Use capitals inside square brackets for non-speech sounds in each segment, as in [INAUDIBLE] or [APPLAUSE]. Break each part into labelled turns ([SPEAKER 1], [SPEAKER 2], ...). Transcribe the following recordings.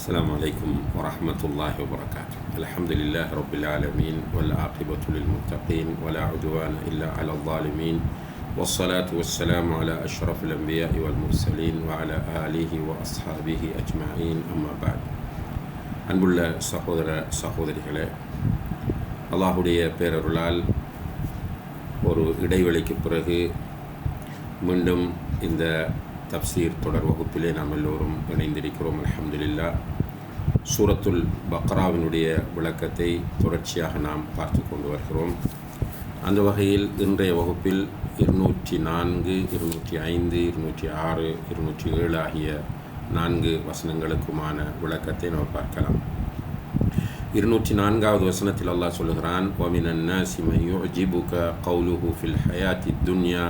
[SPEAKER 1] السلام عليكم ورحمة الله وبركاته الحمد لله رب العالمين والعاقبة للمتقين ولا عدوان إلا على الظالمين والصلاة والسلام على أشرف الأنبياء والمرسلين وعلى آله وأصحابه أجمعين أما بعد அன்புள்ள சகோதர சகோதரிகளே அல்லாஹுடைய பேரருளால் ஒரு இடைவெளிக்கு பிறகு மீண்டும் இந்த தப்சீர் தொடர் வகுப்பிலே நாம் எல்லோரும் இணைந்திருக்கிறோம் அல்ஹம்துலில்லா சூரத்துல் பக்ராவினுடைய விளக்கத்தை தொடர்ச்சியாக நாம் பார்த்து கொண்டு வருகிறோம் அந்த வகையில் இன்றைய வகுப்பில் இருநூற்றி நான்கு இருநூற்றி ஐந்து இருநூற்றி ஆறு இருநூற்றி ஏழு ஆகிய நான்கு வசனங்களுக்குமான விளக்கத்தை நாம் பார்க்கலாம் இருநூற்றி நான்காவது வசனத்தில் அல்லாஹ் சொல்லுகிறான் وَمِنَ النَّاسِ مَن يُعْجِبُكَ قَوْلُهُ فِي الْحَيَاةِ الدُّنْيَا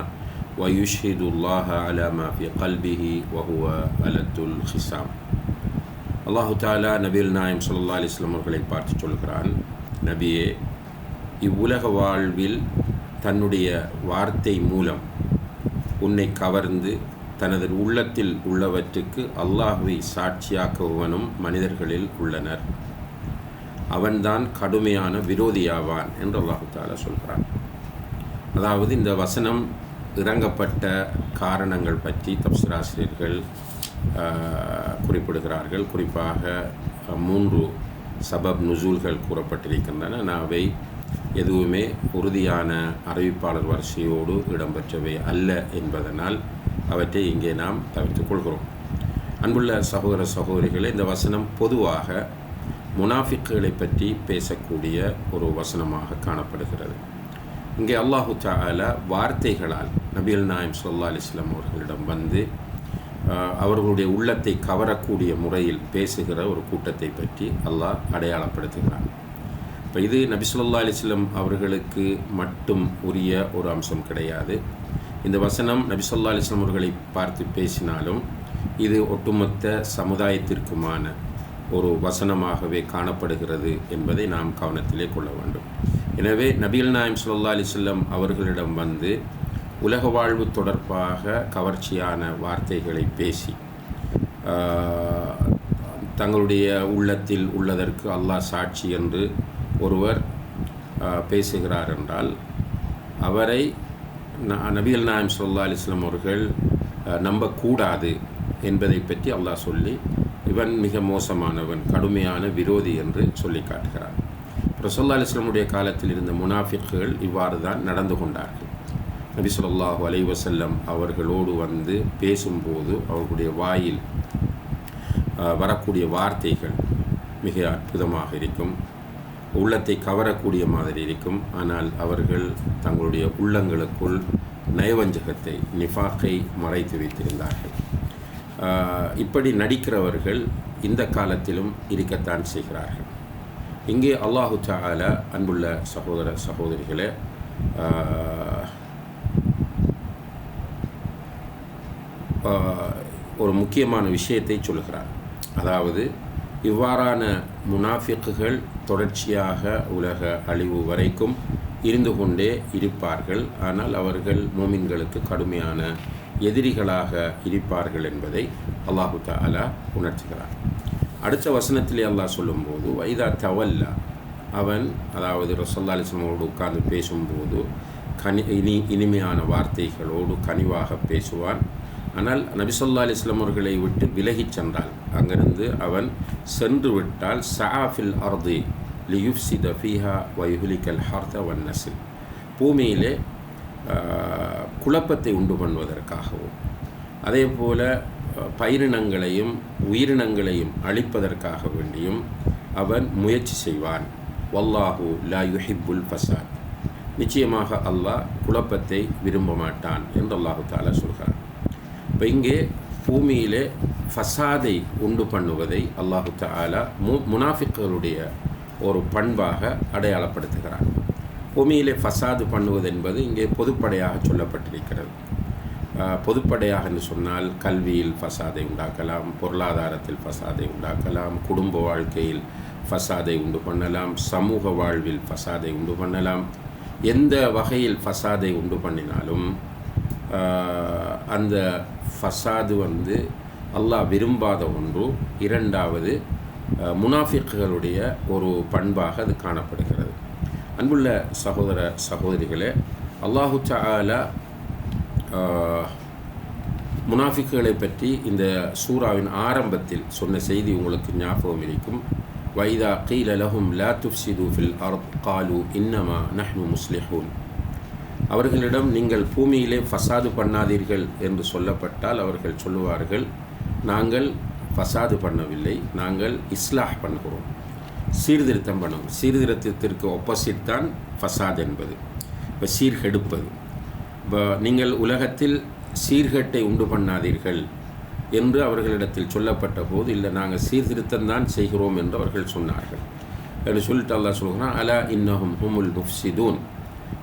[SPEAKER 1] وَيُشْهِدُ اللَّهَ عَلَى مَا فِي قَلْبِهِ وَهُوَ أَلَدُّ الْخِصَامِ அல்லாஹு தாலா நபீல் நாயம் ஸல்லல்லாஹு அலிஸ்லாம் அவர்களை பார்த்து சொல்கிறான் நபியே இவ்வுலக வாழ்வில் தன்னுடைய வார்த்தை மூலம் உன்னை கவர்ந்து தனது உள்ளத்தில் உள்ளவற்றுக்கு அல்லாஹுவை சாட்சியாக்குவனும் மனிதர்களில் உள்ளனர். அவன்தான் கடுமையான விரோதியாவான் என்று அல்லாஹு தாலா சொல்கிறான். அதாவது இந்த வசனம் இறங்கப்பட்ட காரணங்கள் பற்றி தப்சராசிரியர்கள் குறிப்பிடுகிறார்கள். குறிப்பாக மூன்று சபப் நுசூல்கள் கூறப்பட்டிருக்கின்றன. அவை எதுவுமே உறுதியான அறிவிப்பாளர் வரிசையோடு இடம்பெற்றவை அல்ல என்பதனால் அவற்றை இங்கே நாம் தவிர்த்துக் கொள்கிறோம். அன்புள்ள சகோதர சகோதரிகளே இந்த வசனம் பொதுவாக முனாஃபிக்குகளை பற்றி பேசக்கூடிய ஒரு வசனமாக காணப்படுகிறது. இங்கே அல்லாஹு தாலா வார்த்தைகளால் நபியல் நாயம் சொல்லா அலிஸ்லாம் அவர்களிடம் வந்து அவர்களுடைய உள்ளத்தை கவரக்கூடிய முறையில் பேசுகிற ஒரு கூட்டத்தை பற்றி அல்லாஹ் அடையாளப்படுத்துகிறான். இப்போ இது நபிசுல்லா அலிஸ்லம் அவர்களுக்கு மட்டும் உரிய ஒரு அம்சம் கிடையாது. இந்த வசனம் நபி சொல்லா அலிஸ்லாம் அவர்களை பார்த்து பேசினாலும் இது ஒட்டுமொத்த சமுதாயத்திற்குமான ஒரு வசனமாகவே காணப்படுகிறது என்பதை நாம் கவனத்திலே கொள்ள வேண்டும். எனவே நபிகள் நாயம் சுல்லா அலிசல்லம் அவர்களிடம் வந்து உலக வாழ்வு தொடர்பாக கவர்ச்சியான வார்த்தைகளை பேசி தங்களுடைய உள்ளத்தில் உள்ளதற்கு அல்லாஹ் சாட்சி என்று ஒருவர் பேசுகிறார் என்றால் அவரை நபிகள் நாயம் சொல்லா அலிஸ்லாம் அவர்கள் நம்பக்கூடாது என்பதை பற்றி அல்லாஹ் சொல்லி இவன் மிக மோசமானவன் கடுமையான விரோதி என்று சொல்லி காட்டுகிறார். ரசோல்லா அலிஸ்லமுடைய காலத்தில் இருந்த முனாஃபிக்குகள் இவ்வாறு தான் நடந்து கொண்டார்கள். நபி சொல்லாஹு அலை அவர்களோடு வந்து பேசும்போது அவர்களுடைய வாயில் வரக்கூடிய வார்த்தைகள் மிக அற்புதமாக இருக்கும். உள்ளத்தை கவரக்கூடிய மாதிரி இருக்கும். ஆனால் அவர்கள் தங்களுடைய உள்ளங்களுக்குள் நயவஞ்சகத்தை நிஃபாக்கை மறைத்து வைத்திருந்தார்கள். இப்படி நடிக்கிறவர்கள் இந்த காலத்திலும் இருக்கத்தான் செய்கிறார்கள். இங்கே அல்லாஹு தால அன்புள்ள சகோதர சகோதரிகளை ஒரு முக்கியமான விஷயத்தை சொல்கிறார் அதாவது இவ்வாறான முனாஃபிக்குகள் தொடர்ச்சியாக உலக அழிவு வரைக்கும் இருந்து கொண்டே இருப்பார்கள். ஆனால் அவர்கள் மோமின்களுக்கு கடுமையான எதிரிகளாக இருப்பார்கள் என்பதை அல்லாஹு தாலா உணர்த்துகிறார். அடுத்த வசனத்திலே அல்லாஹ் சொல்லும்போது வைதா தவல்லா. அவன் அதாவது ரசல்லா அலிஸ்லமோடு உட்கார்ந்து பேசும்போது கனி இனி இனிமையான வார்த்தைகளோடு கனிவாக பேசுவான். ஆனால் நபிசல்லா அலிஸ்லாம் அவர்களை விட்டு விலகிச் சென்றாள் அங்கிருந்து அவன் சென்று விட்டால் சாஃபில் அர்தி லியுஃப்சி தஃபீஹா வைஹுலிக்கல் ஹார்த வன்னசில் பூமியிலே குழப்பத்தை உண்டு பண்ணுவதற்காகவும் அதே போல் பயிரினங்களையும் உயிரினங்களையும் அழிப்பதற்காக வேண்டியும் அவன் முயற்சி செய்வான். வல்லாஹு லா யுஹிப்புல் ஃபசாத். நிச்சயமாக அல்லாஹ் குழப்பத்தை விரும்ப மாட்டான் என்று அல்லாஹு தாலா சொல்கிறான். இப்போ இங்கே பூமியிலே ஃபசாதை உண்டு பண்ணுவதை அல்லாஹு தாலா மு முனாஃபிக்களுடைய ஒரு பண்பாக அடையாளப்படுத்துகிறார் பூமியிலே ஃபசாது பண்ணுவது என்பது இங்கே பொதுப்படையாக சொல்லப்பட்டிருக்கிறது. பொதுப்படையாக என்று சொன்னால் கல்வியில் ஃபசாதை உண்டாக்கலாம் பொருளாதாரத்தில் ஃபசாதை உண்டாக்கலாம் குடும்ப வாழ்க்கையில் ஃபசாதை உண்டு பண்ணலாம் சமூக வாழ்வில் ஃபசாதை உண்டு பண்ணலாம். எந்த வகையில் ஃபசாதை உண்டு பண்ணினாலும் அந்த ஃபசாது வந்து அல்லாஹ் விரும்பாத ஒன்று. இரண்டாவது முனாஃபிக்குகளுடைய ஒரு பண்பாக அது காணப்படுகிறது. அன்புள்ள சகோதர சகோதரிகளே அல்லாஹு சாலா முனாஃபிக்குகளை பற்றி இந்த சூறாவின் ஆரம்பத்தில் சொன்ன செய்தி உங்களுக்கு ஞாபகம் இருக்கும். வைதா கீல லஹும் லா துஃப்சிது ஃபில் அர்த். காலு இன்னமா நஹ்னு முஸ்லிஹூன். அவர்களிடம் நீங்கள் பூமியிலே ஃபசாது பண்ணாதீர்கள் என்று சொல்லப்பட்டால் அவர்கள் சொல்லுவார்கள் நாங்கள் ஃபசாது பண்ணவில்லை நாங்கள் இஸ்லாஹ் பண்ணுகிறோம். சீர்திருத்தம் பண்ணும். சீர்திருத்தத்திற்கு ஒப்போசிட் தான் ஃபசாத் என்பது. இப்போ சீர்கெடுப்பது. இப்போ நீங்கள் உலகத்தில் சீர்கேட்டை உண்டு பண்ணாதீர்கள் என்று அவர்களிடத்தில் சொல்லப்பட்ட போது இல்லை நாங்கள் சீர்திருத்தம் தான் செய்கிறோம் என்று அவர்கள் சொன்னார்கள். என்று சொல்லிட்டு அல்லா சொல்கிறான் அலா இன்னஹும் ஹுமுல் முஃப்சிதூன்.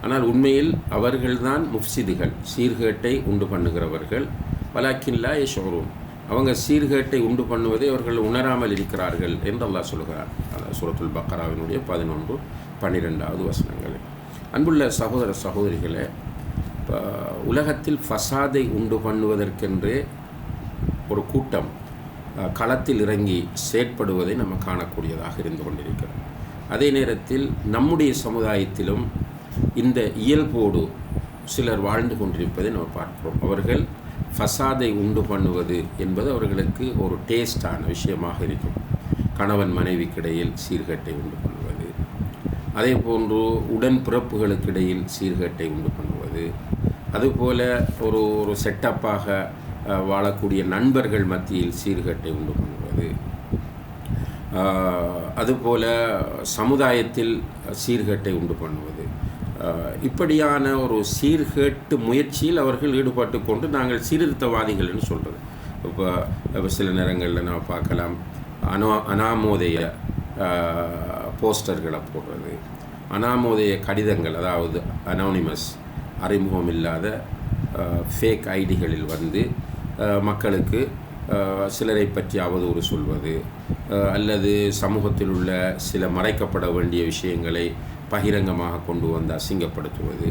[SPEAKER 1] ஆனால் உண்மையில் அவர்கள்தான் முஃப்சிதுகள் சீர்கேட்டை உண்டு பண்ணுகிறவர்கள். வலாக்கின்லா ஷோரூம் அவங்க சீர்கேட்டை உண்டு பண்ணுவதை அவர்கள் உணராமல் இருக்கிறார்கள் என்று அல்லாஹ் சொல்கிறார் சுரத்துல் சூரத்துல் பக்கராவினுடைய பதினொன்று பன்னிரெண்டாவது வசனங்கள். அன்புள்ள சகோதர சகோதரிகளை இப்போ உலகத்தில் ஃபசாதை உண்டு பண்ணுவதற்கென்றே ஒரு கூட்டம் களத்தில் இறங்கி செயற்படுவதை நம்ம காணக்கூடியதாக இருந்து கொண்டிருக்கிறோம் அதே நேரத்தில் நம்முடைய சமுதாயத்திலும் இந்த இயல்போடு சிலர் வாழ்ந்து கொண்டிருப்பதை நம்ம பார்க்கிறோம். அவர்கள் ஃபசாதை உண்டு பண்ணுவது என்பது அவர்களுக்கு ஒரு டேஸ்டான விஷயமாக இருக்கும். கணவன் மனைவிக்கிடையில் சீர்கேட்டை உண்டு பண்ணுவது. அதே போன்று உடன் பிறப்புகளுக்கிடையில் சீர்கேட்டை உண்டு பண்ணுவது. அதுபோல ஒரு ஒரு செட்டப்பாக வாழக்கூடிய நண்பர்கள் மத்தியில் சீர்கேட்டை உண்டு பண்ணுவது. அதுபோல சமுதாயத்தில் சீர்கேட்டை உண்டு பண்ணுவது. இப்படியான ஒரு சீர்கேட்டு முயற்சியில் அவர்கள் ஈடுபட்டு கொண்டு நாங்கள் சீர்திருத்தவாதிகள்னு சொல்கிறது இப்போ சில நேரங்களில் நான் பார்க்கலாம். அனா அனாமோதய போஸ்டர்களை போடுறது. அனாமோதய கடிதங்கள் அதாவது அனானிமஸ் அறிமுகம் இல்லாத ஃபேக் ஐடிகளில் வந்து மக்களுக்கு சிலரை பற்றி அவதூறு சொல்வது அல்லது சமூகத்தில் உள்ள சில மறைக்கப்பட வேண்டிய விஷயங்களை பகிரங்கமாக கொண்டு வந்து அசிங்கப்படுத்துவது.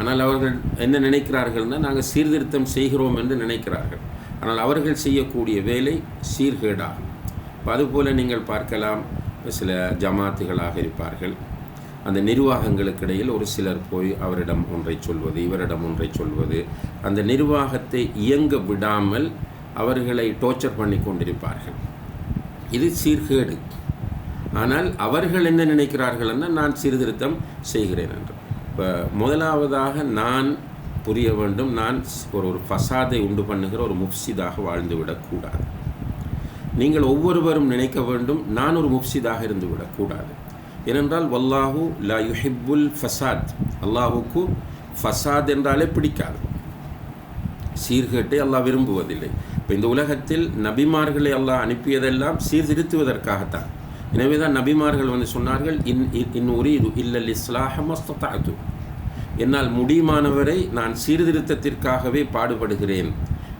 [SPEAKER 1] ஆனால் அவர்கள் என்ன நினைக்கிறார்கள்னால் நாங்கள் சீர்திருத்தம் செய்கிறோம் என்று நினைக்கிறார்கள். ஆனால் அவர்கள் செய்யக்கூடிய வேலை சீர்கேடாகும். இப்போ அதுபோல் நீங்கள் பார்க்கலாம் சில ஜமாத்துகளாக இருப்பார்கள். அந்த நிர்வாகங்களுக்கு இடையில் ஒரு சிலர் போய் அவரிடம் ஒன்றை சொல்வது இவரிடம் ஒன்றை சொல்வது. அந்த நிர்வாகத்தை இயங்க விடாமல் அவர்களை டோர்ச்சர் பண்ணி கொண்டிருப்பார்கள். இது சீர்கேடு. ஆனால் அவர்கள் என்ன நினைக்கிறார்கள் என்ன நான் சீர்திருத்தம் செய்கிறேன் என்று. இப்போ முதலாவதாக நான் புரிய வேண்டும். நான் ஒரு ஒரு ஃபசாதை உண்டு பண்ணுகிற ஒரு முப்சிதாக வாழ்ந்து விடக்கூடாது. நீங்கள் ஒவ்வொருவரும் நினைக்க வேண்டும் நான் ஒரு முப்சிதாக இருந்து விடக்கூடாது. ஏனென்றால் வல்லாஹு லா யுஹிப்புல் ஃபசாத். அல்லாஹுக்கு ஃபசாத் என்றாலே பிடிக்காது. சீர்கேட்டை அல்லாஹ் விரும்புவதில்லை. இப்போ இந்த உலகத்தில் நபிமார்களை அல்லாஹ் அனுப்பியதெல்லாம் சீர்திருத்துவதற்காகத்தான். எனவே தான் நபிமார்கள் வந்து சொன்னார்கள் இன் இன் உரீது இல்லல் இஸ்லாஹமஸ்தாத்து என்னால் முடியுமானவரை நான் சீர்திருத்தத்திற்காகவே பாடுபடுகிறேன்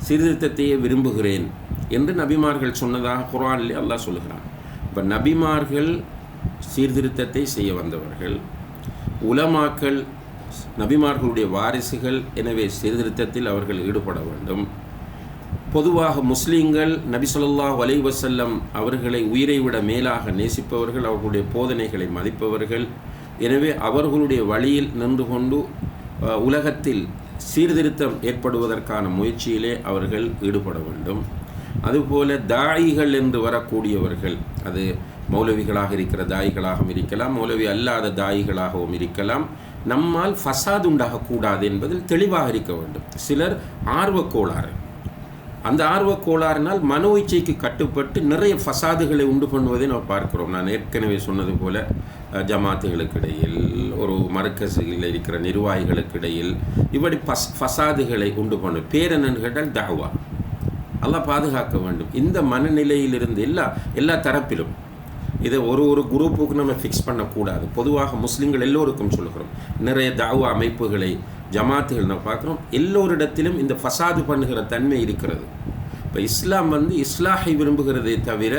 [SPEAKER 1] சீர்திருத்தத்தையே விரும்புகிறேன் என்று நபிமார்கள் சொன்னதாக குரானிலே அல்லாஹ் சொல்லுகிறான். இப்போ நபிமார்கள் சீர்திருத்தத்தை செய்ய வந்தவர்கள் உலமாக்கள் நபிமார்களுடைய வாரிசுகள் எனவே சீர்திருத்தத்தில் அவர்கள் ஈடுபட வேண்டும். பொதுவாக முஸ்லீம்கள் நபி சொல்லாஹ் வலை வசல்லம் அவர்களை உயிரை விட மேலாக நேசிப்பவர்கள் அவர்களுடைய போதனைகளை மதிப்பவர்கள். எனவே அவர்களுடைய வழியில் நின்று கொண்டு உலகத்தில் சீர்திருத்தம் ஏற்படுவதற்கான முயற்சியிலே அவர்கள் ஈடுபட வேண்டும். அதுபோல தாயிகள் என்று வரக்கூடியவர்கள் அது மௌலவிகளாக இருக்கிற தாயிகளாகவும் இருக்கலாம் மௌலவி அல்லாத தாயிகளாகவும் இருக்கலாம். நம்மால் ஃபசாது உண்டாகக்கூடாது என்பதில் தெளிவாக இருக்க வேண்டும். சிலர் ஆர்வக்கோளாறு. அந்த ஆர்வக் கோளாறினால் மனோ இச்சைக்கு கட்டுப்பட்டு நிறைய ஃபசாதுகளை உண்டு பண்ணுவதை நாம் பார்க்கிறோம். நான் ஏற்கனவே சொன்னது போல் ஜமாத்துகளுக்கு இடையில் ஒரு மரக்கசுகளில் இருக்கிற நிர்வாகிகளுக்கு இடையில் இப்படி பஸ் ஃபசாதுகளை உண்டு பண்ணும். பேர் என்னன்னு கேட்டால் தாவா எல்லாம் பாதுகாக்க வேண்டும். இந்த மனநிலையிலிருந்து எல்லா எல்லா தரப்பிலும் இதை ஒரு ஒரு குரூப்புக்கு நம்ம ஃபிக்ஸ் பண்ணக்கூடாது. பொதுவாக முஸ்லீம்கள் எல்லோருக்கும் சொல்கிறோம் நிறைய தாவா அமைப்புகளை ஜமாத்துகள் நம்ம பார்க்குறோம். எல்லோரிடத்திலும் இந்த ஃபசாது பண்ணுகிற தன்மை இருக்கிறது. இப்போ இஸ்லாம் வந்து இஸ்லாஹை விரும்புகிறதே தவிர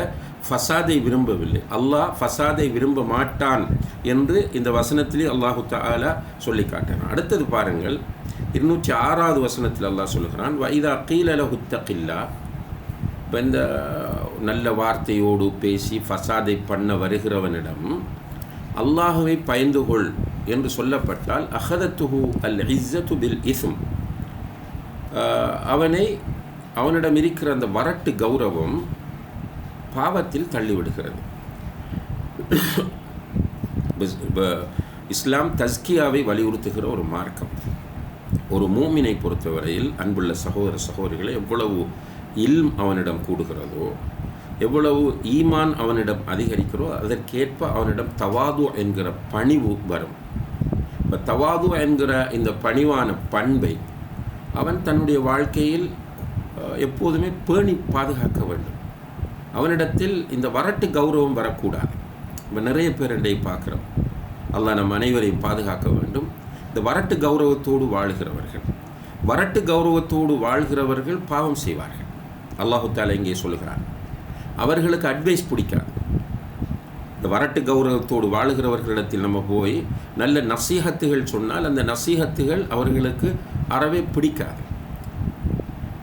[SPEAKER 1] ஃபசாதை விரும்பவில்லை. அல்லாஹ் ஃபசாதை விரும்ப மாட்டான் என்று இந்த வசனத்திலே அல்லாஹு தாலா சொல்லி காட்டினான் அடுத்தது பாருங்கள் இருநூற்றி ஆறாவது வசனத்தில் அல்லாஹ் சொல்லுகிறான் வைதா கீலலஹுத்தகில்லா இப்போ இந்த நல்ல வார்த்தையோடு பேசி ஃபசாதை பண்ண வருகிறவனிடம் அல்லாஹுவை பயந்து கொள் என்று சொல்லப்பட்டால் அஹதத்துஹு அல் இஸ்ஸத்து பில் இசும் அவனை அவனிடம் இருக்கிற அந்த வரட்டு கௌரவம் பாவத்தில் தள்ளிவிடுகிறது. இஸ்லாம் தஸ்கியாவை வலியுறுத்துகிற ஒரு மார்க்கம். ஒரு மூமினை பொறுத்தவரையில் அன்புள்ள சகோதர சகோதரிகளை எவ்வளவு இல்ம் அவனிடம் கூடுகிறதோ எவ்வளவு ஈமான் அவனிடம் அதிகரிக்கிறோ அதற்கேற்ப அவனிடம் தவாது என்கிற பணிவு வரும். இப்போ தவாது என்கிற இந்த பணிவான பண்பை அவன் தன்னுடைய வாழ்க்கையில் எப்போதுமே பேணி பாதுகாக்க வேண்டும். அவனிடத்தில் இந்த வரட்டு கௌரவம் வரக்கூடாது. இப்போ நிறைய பேர் இன்றை பார்க்குறோம். அல்லா நம் அனைவரையும் பாதுகாக்க வேண்டும். இந்த வரட்டு கௌரவத்தோடு வாழ்கிறவர்கள் வரட்டு கௌரவத்தோடு வாழ்கிறவர்கள் பாவம் செய்வார்கள். அல்லாஹு தாலா இங்கே சொல்கிறார் அவர்களுக்கு அட்வைஸ் பிடிக்காது இந்த வரட்டு கௌரவத்தோடு வாழுகிறவர்களிடத்தில் நம்ம போய் நல்ல நசீகத்துகள் சொன்னால் அந்த நசீகத்துகள் அவர்களுக்கு அறவே பிடிக்காது.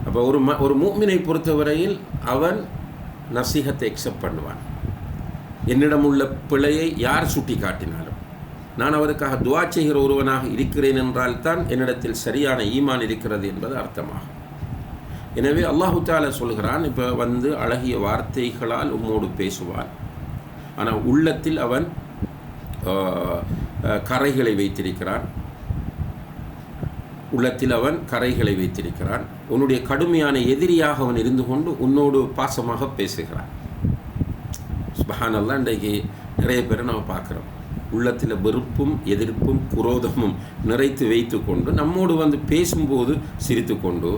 [SPEAKER 1] அப்போ ஒரு ம ஒரு மூமினை பொறுத்தவரையில் அவன் நசீகத்தை எக்ஸப்ட் பண்ணுவான். என்னிடம் உள்ள பிழையை யார் சுட்டி காட்டினாலும் நான் அவருக்காக துவா செய்கிற ஒருவனாக இருக்கிறேன் என்றால் தான் என்னிடத்தில் சரியான ஈமான் இருக்கிறது என்பது அர்த்தமாகும். எனவே அல்லாஹு தாலா சொல்கிறான் இப்போ வந்து அழகிய வார்த்தைகளால் உம்மோடு பேசுவான். ஆனால் உள்ளத்தில் அவன் கரைகளை வைத்திருக்கிறான். உள்ளத்தில் அவன் கரைகளை வைத்திருக்கிறான். உன்னுடைய கடுமையான எதிரியாக அவன் இருந்து கொண்டு உன்னோடு பாசமாக பேசுகிறான். சுபஹானல்லாம் இன்றைக்கு நிறைய பேரை நம்ம பார்க்குறோம். உள்ளத்தில் வெறுப்பும் எதிர்ப்பும் குரோதமும் நிறைத்து வைத்து கொண்டு நம்மோடு வந்து பேசும்போது சிரித்து கொண்டு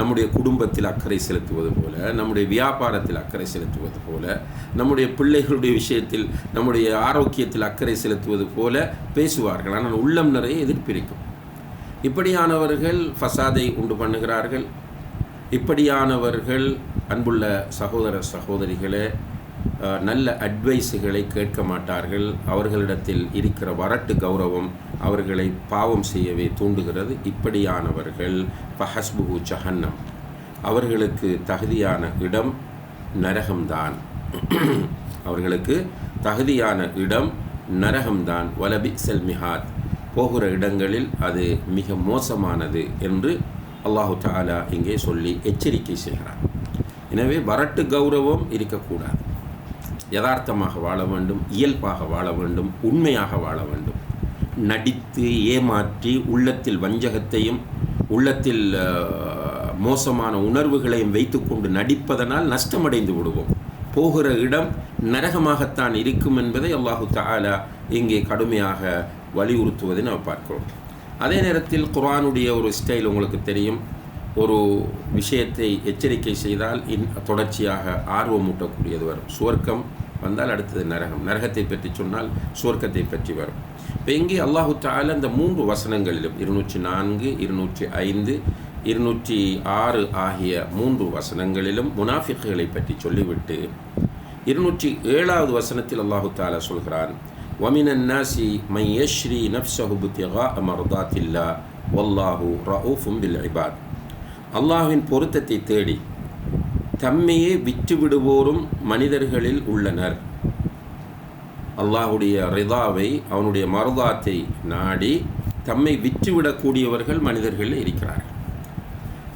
[SPEAKER 1] நம்முடைய குடும்பத்தில் அக்கறை செலுத்துவது போல நம்முடைய வியாபாரத்தில் அக்கறை செலுத்துவது போல நம்முடைய பிள்ளைகளுடைய விஷயத்தில் நம்முடைய ஆரோக்கியத்தில் அக்கறை செலுத்துவது போல பேசுவார்கள். ஆனால் உள்ளம் நிறைய எதிர்ப்பிருக்கும். இப்படியானவர்கள் ஃபசாதை உண்டு பண்ணுகிறார்கள். இப்படியானவர்கள் அன்புள்ள சகோதர சகோதரிகளே நல்ல அட்வைஸுகளை கேட்க மாட்டார்கள். அவர்களிடத்தில் இருக்கிற வரட்டு கௌரவம் அவர்களை பாவம் செய்யவே தூண்டுகிறது. இப்படியானவர்கள் ஃபஹஸ்புகு ஜஹன்னம். அவர்களுக்கு தகுதியான இடம் நரகம்தான். அவர்களுக்கு தகுதியான இடம் நரகம்தான். வலபி செல்மிஹாத் போகிற இடங்களில் அது மிக மோசமானது என்று அல்லாஹு தாலா இங்கே சொல்லி எச்சரிக்கை செய்கிறார் எனவே வரட்டு கௌரவம் இருக்கக்கூடாது. யதார்த்தமாக வாழ வேண்டும் இயல்பாக வாழ வேண்டும் உண்மையாக வாழ வேண்டும். நடித்து ஏமாற்றி உள்ளத்தில் வஞ்சகத்தையும் உள்ளத்தில் மோசமான உணர்வுகளையும் வைத்துக்கொண்டு நடிப்பதனால் நஷ்டமடைந்து விடுவோம். போகிற இடம் நரகமாகத்தான் இருக்கும் என்பதை அல்லாஹு தாலா இங்கே கடுமையாக வலியுறுத்துவதை நாம் பார்க்கிறோம். அதே நேரத்தில் குரானுடைய ஒரு ஸ்டைல் உங்களுக்கு தெரியும். ஒரு விஷயத்தை எச்சரிக்கை செய்தால் இன் தொடர்ச்சியாக ஆர்வமூட்டக்கூடியது வரும் சுவர்க்கம் வந்தால் அடுத்தது நரகம் நரகத்தை பற்றி சொன்னால் சுவர்க்கத்தை பற்றி வரும் இப்போ இங்கே அல்லாஹு தால இந்த மூன்று வசனங்களிலும் இருநூற்றி நான்கு இருநூற்றி ஐந்து இருநூற்றி ஆறு ஆகிய மூன்று வசனங்களிலும் முனாஃபிக்குகளை பற்றி சொல்லிவிட்டு இருநூற்றி ஏழாவது வசனத்தில் அல்லாஹு தாலா சொல்கிறான் ومن الناس من يشري نفسه ابتغاء مرضات الله والله رؤوف بالعباد அல்லாஹின் பொருத்தத்தை தேடி தம்மையே விற்று விடுவோரும் மனிதர்களில் உள்ளனர். அல்லாஹுடைய ரிதாவை அவனுடைய மருதாத்தை நாடி தம்மை விற்றுவிடக்கூடியவர்கள் மனிதர்கள் இருக்கிறார்கள்.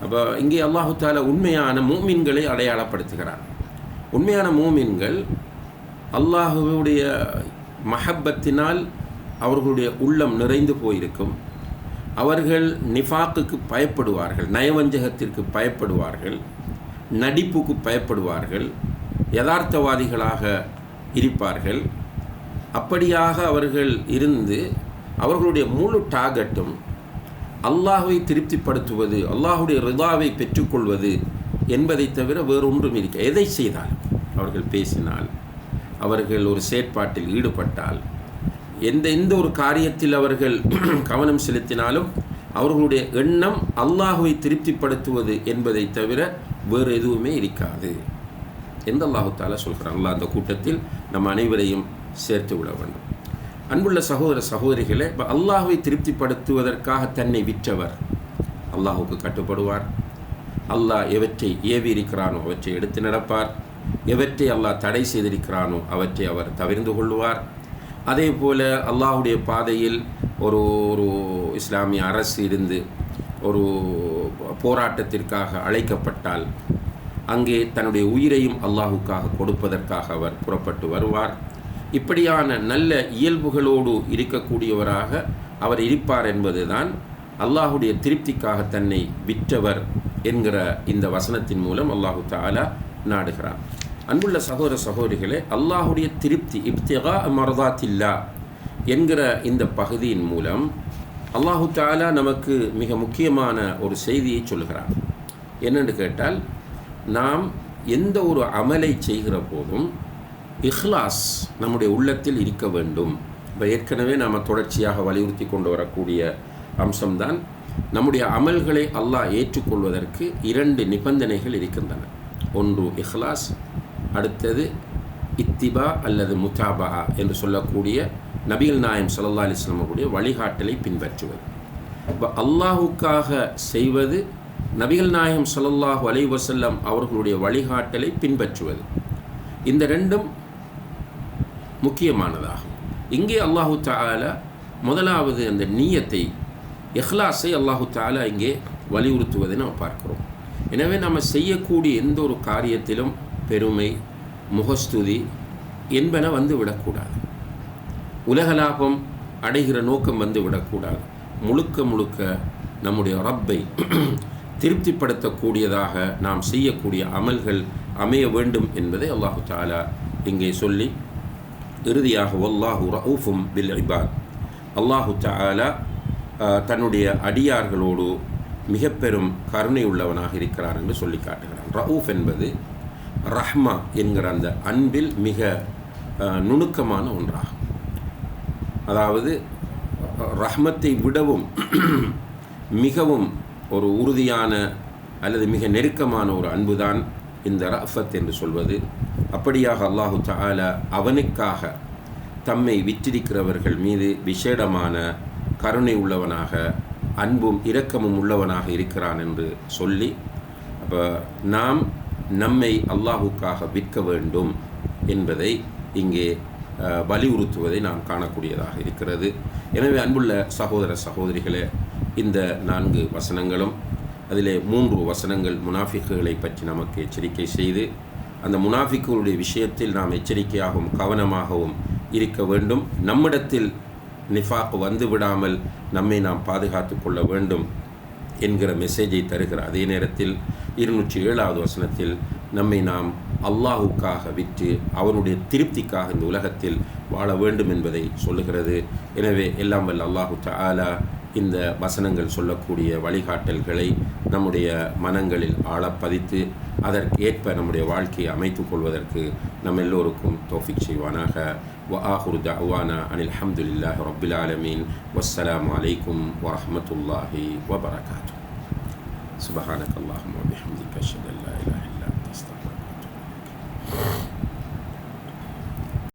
[SPEAKER 1] அப்போ இங்கே அல்லாஹு தாலா உண்மையான மூமின்களை அடையாளப்படுத்துகிறார் உண்மையான மூமின்கள் அல்லாஹுடைய மஹப்பத்தினால் அவர்களுடைய உள்ளம் நிறைந்து போயிருக்கும். அவர்கள் நிஃபாக்குக்கு பயப்படுவார்கள் நயவஞ்சகத்திற்கு பயப்படுவார்கள் நடிப்புக்கு பயப்படுவார்கள் யதார்த்தவாதிகளாக இருப்பார்கள். அப்படியாக அவர்கள் இருந்து அவர்களுடைய முழு டார்கெட்டும் அல்லாஹுவை திருப்திப்படுத்துவது அல்லாஹுடைய ரிதாவை பெற்றுக்கொள்வது என்பதை தவிர வேறொன்றும் இருக்க எதை செய்தால் அவர்கள் பேசினால் அவர்கள் ஒரு செயற்பாட்டில் ஈடுபட்டால் எந்த எந்த ஒரு காரியத்தில் அவர்கள் [CLEARS THROAT] கவனம் செலுத்தினாலும் அவர்களுடைய எண்ணம் அல்லாஹுவை திருப்திப்படுத்துவது என்பதை தவிர வேறு எதுவுமே இருக்காது. எந்த அல்லாஹு தாலா சொல்கிறான். அல்லாஹ் அந்த கூட்டத்தில் நம் அனைவரையும் சேர்த்து விட வேண்டும். அன்புள்ள சகோதர சகோதரிகளே இப்போ அல்லாஹுவை திருப்திப்படுத்துவதற்காக தன்னை விற்றவர் அல்லாஹுக்கு கட்டுப்படுவார். அல்லாஹ் எவற்றை ஏவி இருக்கிறானோ அவற்றை எடுத்து நடப்பார். எவற்றை அல்லாஹ் தடை செய்திருக்கிறானோ அவற்றை அவர் தவிர்ந்து கொள்வார். அதே போல் அல்லாஹுடைய பாதையில் ஒரு ஒரு இஸ்லாமிய அரசு இருந்து ஒரு போராட்டத்திற்காக அழைக்கப்பட்டால் அங்கே தன்னுடைய உயிரையும் அல்லாஹுக்காக கொடுப்பதற்காக அவர் புறப்பட்டு வருவார். இப்படியான நல்ல இயல்புகளோடு இருக்கக்கூடியவராக அவர் இருப்பார் என்பதுதான் அல்லாஹுடைய திருப்திக்காக தன்னை விற்றவர் என்கிற இந்த வசனத்தின் மூலம் அல்லாஹு தாலா நாடுகிறார் அன்புள்ள சகோதர சகோதரிகளே அல்லாஹுடைய திருப்தி இப்திகா மரதாத்தில்லா என்கிற இந்த பகுதியின் மூலம் அல்லாஹு தாலா நமக்கு மிக முக்கியமான ஒரு செய்தியை சொல்கிறார். என்னென்று கேட்டால் நாம் எந்த ஒரு அமலை செய்கிற போதும் இஹ்லாஸ் நம்முடைய உள்ளத்தில் இருக்க வேண்டும். இப்போ ஏற்கனவே நாம் தொடர்ச்சியாக வலியுறுத்தி கொண்டு வரக்கூடிய அம்சம்தான் நம்முடைய அமல்களை அல்லாஹ் ஏற்றுக்கொள்வதற்கு இரண்டு நிபந்தனைகள் இருக்கின்றன. ஒன்று இஹ்லாஸ் அடுத்தது இத்திபா அல்லது முத்தாபா என்று சொல்லக்கூடிய நபிகள் நாயம் சல்லா அலிஸ்லாமுடைய வழிகாட்டலை பின்பற்றுவது. இப்போ அல்லாஹுக்காக செய்வது நபிகள் நாயகம் சொல்லல்லாஹு அலை வசல்லம் அவர்களுடைய வழிகாட்டலை பின்பற்றுவது. இந்த ரெண்டும் முக்கியமானதாகும். இங்கே அல்லாஹு தாலா முதலாவது அந்த நீயத்தை எஹ்லாஸை அல்லாஹு தாலா இங்கே வலியுறுத்துவதை நாம் பார்க்கிறோம். எனவே நம்ம செய்யக்கூடிய எந்த ஒரு காரியத்திலும் பெருமை முகஸ்துதி என்பன வந்து விடக்கூடாது. உலக லாபம் அடைகிற நோக்கம் வந்து விடக்கூடாது. முழுக்க முழுக்க நம்முடைய ரப்பை [CLEARS THROAT] திருப்திப்படுத்தக்கூடியதாக நாம் செய்யக்கூடிய அமல்கள் அமைய வேண்டும் என்பதை அல்லாஹு தாலா இங்கே சொல்லி இறுதியாக ஒல்லாஹு ரவுஃபும் பில் இபாத். அல்லாஹு தாலா தன்னுடைய அடியார்களோடு மிக பெரும் கருணை உள்ளவனாக இருக்கிறார் என்று சொல்லி காட்டுகிறான். ரவுஃப் என்பது ரஹ்மா என்கிற அந்த அன்பில் மிக நுணுக்கமான ஒன்றாகும். அதாவது ரஹ்மத்தை விடவும் மிகவும் ஒரு உறுதியான அல்லது மிக நெருக்கமான ஒரு அன்புதான் இந்த ரஃபத் என்று சொல்வது. அப்படியாக அல்லாஹு தாலா அவனுக்காக தம்மை விற்றிருக்கிறவர்கள் மீது விசேடமான கருணை உள்ளவனாக அன்பும் இரக்கமும் உள்ளவனாக இருக்கிறான் என்று சொல்லி அப்போ நாம் நம்மை அல்லாஹுக்காக விற்க வேண்டும் என்பதை இங்கே வலியுறுத்துவதை நாம் காணக்கூடியதாக இருக்கிறது. எனவே அன்புள்ள சகோதர சகோதரிகளே இந்த நான்கு வசனங்களும் அதிலே மூன்று வசனங்கள் முனாஃபிக்குகளை பற்றி நமக்கு எச்சரிக்கை செய்து அந்த முனாஃபிக்குகளுடைய விஷயத்தில் நாம் எச்சரிக்கையாகவும் கவனமாகவும் இருக்க வேண்டும். நம்மிடத்தில் நிஃபாக் வந்து விடாமல் நம்மை நாம் பாதுகாத்து கொள்ள வேண்டும். என்கிற மெசேஜை தருகிற அதே நேரத்தில் இருநூற்றி ஏழாவது வசனத்தில் நம்மை நாம் அல்லாஹுக்காக விற்று அவனுடைய திருப்திக்காக இந்த உலகத்தில் வாழ வேண்டும் என்பதை சொல்லுகிறது. எனவே எல்லாம் வல்ல அல்லாஹு தாலா இந்த வசனங்கள் சொல்லக்கூடிய வழிகாட்டல்களை நம்முடைய மனங்களில் ஆழப்பதித்து அதற்கேற்ப நம்முடைய வாழ்க்கையை அமைத்துக் கொள்வதற்கு நம் எல்லோருக்கும் தோஃபிக் செய்வானாக وآخر دعوانا أن الحمد لله رب العالمين والسلام عليكم ورحمة الله وبركاته سبحانك اللهم وبحمدك أشهد أن